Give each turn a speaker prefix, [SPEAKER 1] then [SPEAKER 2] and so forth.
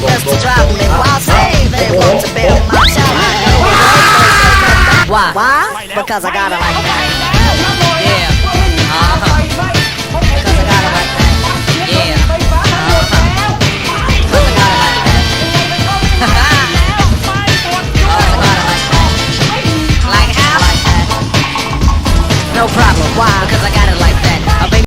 [SPEAKER 1] just
[SPEAKER 2] to
[SPEAKER 1] drive me wild Say they want
[SPEAKER 3] to
[SPEAKER 1] build my child Why? Why? Because I got it like that Yeah. Because I got like that Yeah. Because I got like that
[SPEAKER 3] like how?
[SPEAKER 1] No problem, why? Because I got it like that